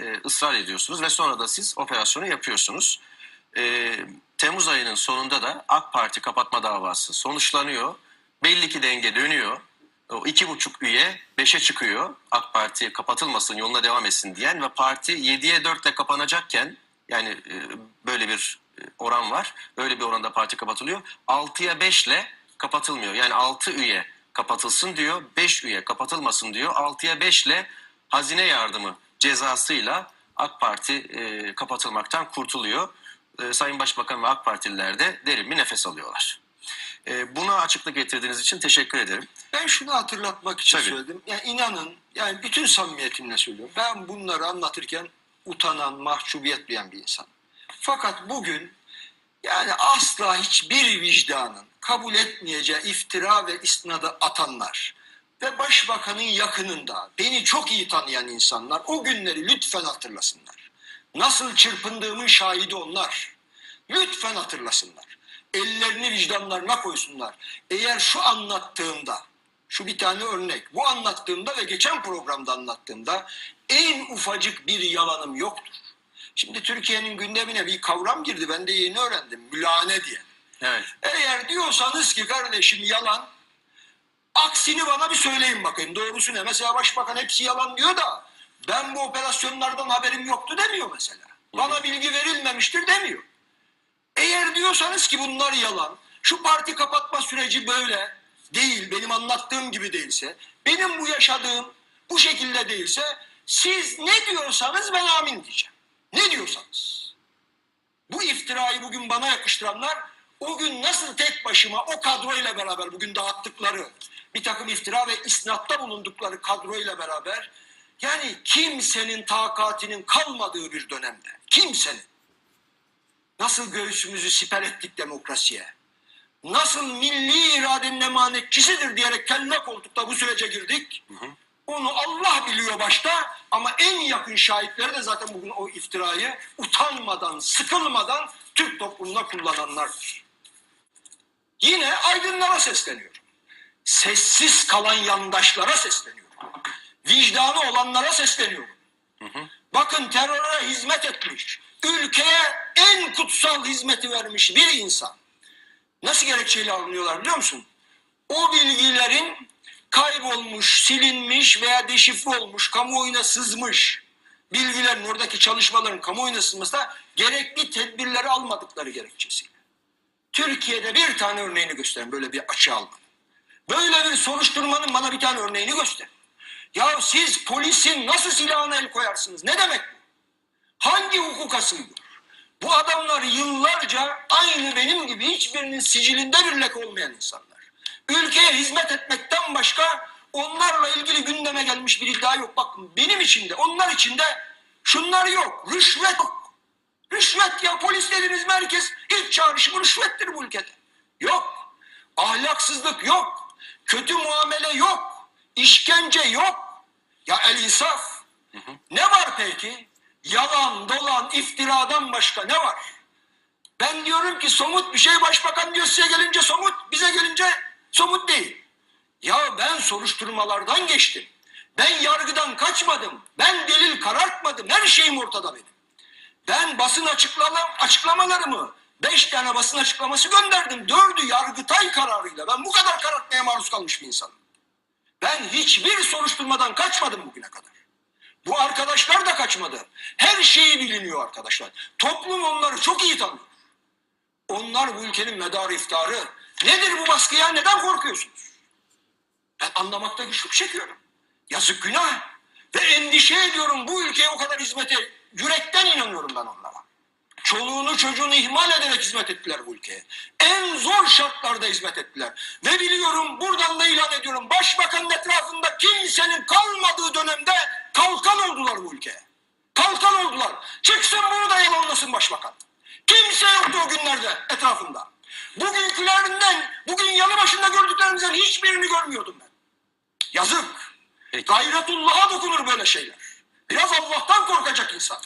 e, ısrar ediyorsunuz ve sonra da siz operasyonu yapıyorsunuz. E, Temmuz ayının sonunda da AK Parti kapatma davası sonuçlanıyor. Belli ki denge dönüyor. O iki buçuk üye beşe çıkıyor. AK Parti kapatılmasın yoluna devam etsin diyen ve parti 7'ye 4 ile kapanacakken yani e, böyle bir e, oran var. Böyle bir oranda parti kapatılıyor. 6'ya 5 ile kapatılmıyor. Yani 6 üye kapatılsın diyor. 5 üye kapatılmasın diyor. 6'ya 5 ile hazine yardımı cezasıyla AK Parti e, kapatılmaktan kurtuluyor. E, Sayın Başbakan ve AK Partililer de derin bir nefes alıyorlar. E, buna açıklık getirdiğiniz için teşekkür ederim. Ben şunu hatırlatmak için Tabii. söyledim. Yani inanın, yani bütün samimiyetimle söylüyorum. Ben bunları anlatırken utanan, mahcubiyet duyan bir insan. Fakat bugün yani asla hiçbir vicdanın kabul etmeyeceği iftira ve isnadı atanlar ve başbakanın yakınında beni çok iyi tanıyan insanlar o günleri lütfen hatırlasınlar. Nasıl çırpındığımın şahidi onlar. Lütfen hatırlasınlar. Ellerini vicdanlarına koysunlar. Eğer şu anlattığımda, şu bir tane örnek, bu anlattığımda ve geçen programda anlattığımda en ufacık bir yalanım yoktur. Şimdi Türkiye'nin gündemine bir kavram girdi, ben de yeni öğrendim, mülane diye. Evet. Eğer diyorsanız ki kardeşim yalan, aksini bana bir söyleyin bakayım. Doğrusu ne? Mesela başbakan hepsi yalan diyor da ben bu operasyonlardan haberim yoktu demiyor mesela. Bana bilgi verilmemiştir demiyor. Eğer diyorsanız ki bunlar yalan, şu parti kapatma süreci böyle değil, benim anlattığım gibi değilse, benim bu yaşadığım bu şekilde değilse, siz ne diyorsanız ben amin diyeceğim. Ne diyorsanız. Bu iftirayı bugün bana yakıştıranlar o gün nasıl tek başıma o kadroyla beraber bugün dağıttıkları bir takım iftira ve isnatta bulundukları kadroyla beraber yani kimsenin takatinin kalmadığı bir dönemde kimsenin nasıl göğsümüzü siper ettik demokrasiye nasıl milli iradenin emanetçisidir diyerek kelle koltukta bu sürece girdik. Onu Allah biliyor başta ama en yakın şahitleri de zaten bugün o iftirayı utanmadan, sıkılmadan Türk toplumunda kullananlardır. Yine aydınlara sesleniyorum. Sessiz kalan yandaşlara sesleniyorum. Vicdanı olanlara sesleniyorum. Bakın teröre hizmet etmiş, ülkeye en kutsal hizmeti vermiş bir insan. Nasıl gerekçeyle alınıyorlar biliyor musun? O bilgilerin kaybolmuş, silinmiş veya deşifre olmuş, kamuoyuna sızmış bilgilerin oradaki çalışmaların kamuoyuna sızmasına gerekli tedbirleri almadıkları gerekçesiyle. Türkiye'de bir tane örneğini gösterin böyle bir açı almanın. Böyle bir soruşturmanın bana bir tane örneğini gösterin. Ya siz polisin nasıl silahına el koyarsınız? Ne demek bu? Hangi hukuka sığıyor? Bu adamlar yıllarca aynı benim gibi hiçbirinin sicilinde bir lek olmayan insanlar. Ülkeye hizmet etmekten başka onlarla ilgili gündeme gelmiş bir iddia yok. Bakın benim içinde, onlar içinde şunlar yok. Rüşvet yok. Rüşvet ya polis dediğiniz merkez ilk çağrışımı rüşvettir bu ülkede. Yok. Ahlaksızlık yok. Kötü muamele yok. İşkence yok. Ya el insaf. Ne var peki? Yalan, dolan, iftiradan başka ne var? Ben diyorum ki somut bir şey başbakan diyor size gelince somut, bize gelince somut değil. Ya ben soruşturmalardan geçtim. Ben yargıdan kaçmadım. Ben delil karartmadım. Her şeyim ortada benim. Ben basın açıklama, açıklamalarımı beş tane basın açıklaması gönderdim. Dördü yargıtay kararıyla. Ben bu kadar karartmaya maruz kalmış bir insanım. Ben hiçbir soruşturmadan kaçmadım bugüne kadar. Bu arkadaşlar da kaçmadı. Her şeyi biliniyor arkadaşlar. Toplum onları çok iyi tanıyor. Onlar bu ülkenin medarı iftarı. Nedir bu baskı? Neden korkuyorsunuz? Ben anlamakta güçlük çekiyorum. Yazık günah. Ve endişe ediyorum bu ülkeye o kadar hizmete. Yürekten inanıyorum ben onlara. Çoluğunu çocuğunu ihmal ederek hizmet ettiler bu ülkeye. En zor şartlarda hizmet ettiler. Ve biliyorum buradan da ilan ediyorum. Başbakanın etrafında kimsenin kalmadığı dönemde kalkan oldular bu ülkeye. Kalkan oldular. Çıksın bunu da yalanlasın başbakan. Kimse yoktu o günlerde etrafında. Bugünkülerinden, bugün yanı başında gördüklerimizden hiçbirini görmüyordum ben. Yazık. Peki. Gayretullah'a dokunur böyle şeyler. Biraz Allah'tan korkacak insan.